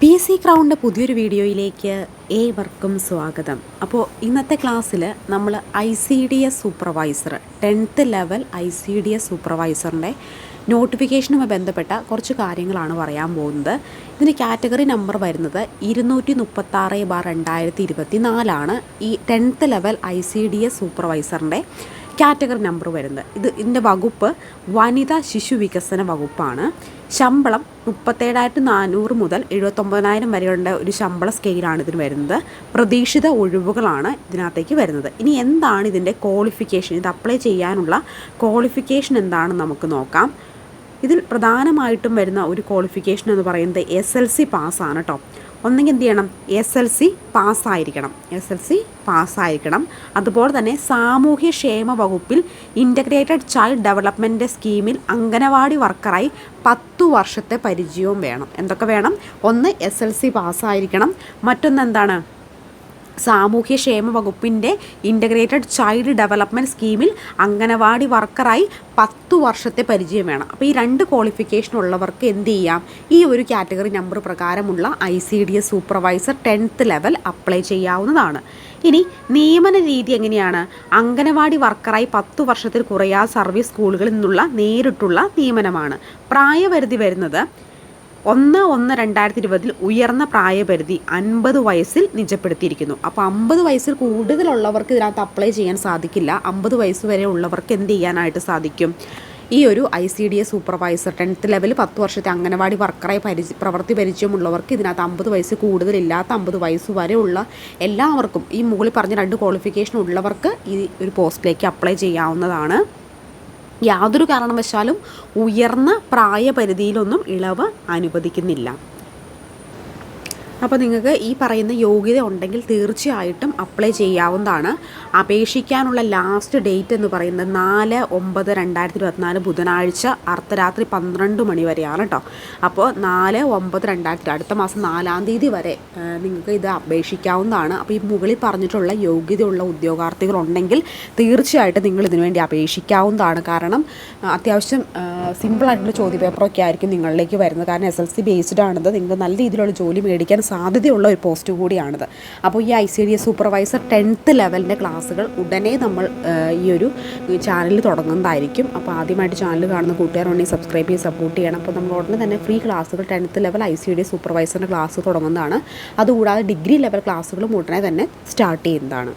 P S C ക്രൗണിന്റെ പുതിയൊരു വീഡിയോയിലേക്ക് ഏവർക്കും സ്വാഗതം. അപ്പോൾ ഇന്നത്തെ ക്ലാസ്സിൽ നമ്മൾ I C D S supervisor tenth level I C D S സൂപ്പർവൈസറിന്റെ നോട്ടിഫിക്കേഷനുമായി ബന്ധപ്പെട്ട കുറച്ച് കാര്യങ്ങളാണ് പറയാൻ പോകുന്നത്. ഇതിന് കാറ്റഗറി നമ്പർ വരുന്നത് ഇരുന്നൂറ്റി മുപ്പത്താറ് ബാർ രണ്ടായിരത്തി ഇരുപത്തി നാലാണ് ഈ tenth level I C D S സൂപ്പർവൈസറിന്റെ category number വരുന്നത്. ഇത് ഇതിന്റെ വകുപ്പ് വനിതാ ശിശു വികസന വകുപ്പാണ്. ശമ്പളം മുപ്പത്തേഴായിരത്തി നാനൂറ് മുതൽ എഴുപത്തൊമ്പതിനായിരം വരെയുള്ള ഒരു ശമ്പള സ്കെയിലാണ് ഇതിന് വരുന്നത്. പ്രതീക്ഷിത ഒഴിവുകളാണ് ഇതിനകത്തേക്ക് വരുന്നത്. ഇനി എന്താണ് ഇതിന്റെ ക്വാളിഫിക്കേഷൻ ഇത് അപ്ലൈ ചെയ്യാനുള്ള ക്വാളിഫിക്കേഷൻ എന്താണെന്ന് നമുക്ക് നോക്കാം. ഇതിൽ പ്രധാനമായിട്ടും വരുന്ന ഒരു ക്വാളിഫിക്കേഷൻ എന്ന് പറയുന്നത് എസ് എൽ സി പാസ്സാണ് കേട്ടോ ഒന്നെങ്കിൽ എന്ത് ചെയ്യണം? എസ് എൽ സി പാസ്സായിരിക്കണം. എസ് എൽ സി പാസ്സായിരിക്കണം. അതുപോലെ തന്നെ സാമൂഹ്യ ക്ഷേമ വകുപ്പിൽ ഇന്റഗ്രേറ്റഡ് ചൈൽഡ് ഡെവലപ്മെന്റ് സ്കീമിൽ അംഗനവാടി വർക്കറായി പത്തു വർഷത്തെ പരിചയവും വേണം. എന്തൊക്കെ വേണം? ഒന്ന് എസ് എൽ സി പാസ്സായിരിക്കണം. മറ്റൊന്ന് എന്താണ്? സാമൂഹ്യക്ഷേമ വകുപ്പിന്റെ ഇന്റഗ്രേറ്റഡ് ചൈൽഡ് ഡെവലപ്മെന്റ് സ്കീമിൽ അംഗനവാടി വർക്കറായി പത്തു വർഷത്തെ പരിചയം വേണം. അപ്പോൾ ഈ രണ്ട് ക്വാളിഫിക്കേഷൻ ഉള്ളവർക്ക് എന്ത് ചെയ്യാം? ഈ ഒരു കാറ്റഗറി നമ്പർ പ്രകാരമുള്ള I C D S supervisor tenth level apply ചെയ്യാവുന്നതാണ്. ഇനി നിയമന രീതി എങ്ങനെയാണ്? അംഗനവാടി വർക്കറായി പത്തു വർഷത്തിൽ കുറയാ സർവീസ് സ്കൂളുകളിൽ നിന്നുള്ള നേരിട്ടുള്ള നിയമനമാണ്. പ്രായപരിധി വരുന്നത് ഒന്ന് ഒന്ന് രണ്ടായിരത്തി ഇരുപതിൽ ഉയർന്ന പ്രായപരിധി അൻപത് വയസ്സിൽ നിജപ്പെടുത്തിയിരിക്കുന്നു. അപ്പോൾ അമ്പത് വയസ്സിൽ കൂടുതലുള്ളവർക്ക് ഇതിനകത്ത് അപ്ലൈ ചെയ്യാൻ സാധിക്കില്ല. അമ്പത് വയസ്സ് വരെ ഉള്ളവർക്ക് എന്ത് ചെയ്യാനായിട്ട് സാധിക്കും? ഈ ഒരു I C D S supervisor tenth level പത്ത് വർഷത്തെ അംഗനവാടി വർക്കറായി പരിചയ പ്രവൃത്തി പരിചയമുള്ളവർക്ക് ഇതിനകത്ത് അമ്പത് വയസ്സ് കൂടുതലില്ലാത്ത അമ്പത് വയസ്സ് വരെ ഉള്ള എല്ലാവർക്കും ഈ മുകളിൽ പറഞ്ഞ രണ്ട് ക്വാളിഫിക്കേഷൻ ഉള്ളവർക്ക് ഈ ഒരു പോസ്റ്റിലേക്ക് അപ്ലൈ ചെയ്യാവുന്നതാണ്. യാതൊരു കാരണവശാലും ഉയർന്ന പ്രായപരിധിയിലൊന്നും ഇളവ് അനുവദിക്കുന്നില്ല. അപ്പോൾ നിങ്ങൾക്ക് ഈ പറയുന്ന യോഗ്യത ഉണ്ടെങ്കിൽ തീർച്ചയായിട്ടും അപ്ലൈ ചെയ്യാവുന്നതാണ്. അപേക്ഷിക്കാനുള്ള ലാസ്റ്റ് ഡേറ്റ് എന്ന് പറയുന്നത് നാല് ഒമ്പത് രണ്ടായിരത്തി ഇരുപത്തിനാല് ബുധനാഴ്ച അർദ്ധരാത്രി പന്ത്രണ്ട് മണി വരെയാണ് കേട്ടോ അപ്പോൾ നാല് ഒമ്പത് രണ്ടായിരത്തി അടുത്ത മാസം നാലാം തീയതി വരെ നിങ്ങൾക്ക് ഇത് അപേക്ഷിക്കാവുന്നതാണ്. അപ്പോൾ ഈ മുകളിൽ പറഞ്ഞിട്ടുള്ള യോഗ്യതയുള്ള ഉദ്യോഗാർത്ഥികളുണ്ടെങ്കിൽ തീർച്ചയായിട്ടും നിങ്ങൾ ഇതിനുവേണ്ടി അപേക്ഷിക്കാവുന്നതാണ്. കാരണം അത്യാവശ്യം സിമ്പിളായിട്ടുള്ള ചോദ്യപേപ്പറൊക്കെ ആയിരിക്കും നിങ്ങളിലേക്ക് വരുന്നത്. കാരണം എസ് എൽ സി ബേസ്ഡ് നിങ്ങൾക്ക് നല്ല രീതിയിലുള്ള ജോലി മേടിക്കാൻ സാധ്യതയുള്ള ഒരു പോസ്റ്റ് കൂടിയാണിത്. അപ്പോൾ ഈ I C D S supervisor tenth ലെവലിന്റെ ക്ലാസ്സുകൾ ഉടനെ നമ്മൾ ഈ ഒരു ചാനലിൽ തുടങ്ങുന്നതായിരിക്കും. അപ്പോൾ ആദ്യമായിട്ട് ചാനൽ കാണുന്ന കൂട്ടുകാരുണ്ടെങ്കിൽ സബ്സ്ക്രൈബ് ചെയ്ത് സപ്പോർട്ട് ചെയ്യണം. അപ്പോൾ നമ്മൾ ഉടനെ തന്നെ ഫ്രീ ക്ലാസ്സുകൾ tenth level I C D S സൂപ്പർവൈസറിന്റെ class തുടങ്ങുന്നതാണ്. അതുകൂടാതെ ഡിഗ്രി ലെവൽ ക്ലാസ്സുകളും ഉടനെ തന്നെ സ്റ്റാർട്ട് ചെയ്യുന്നതാണ്.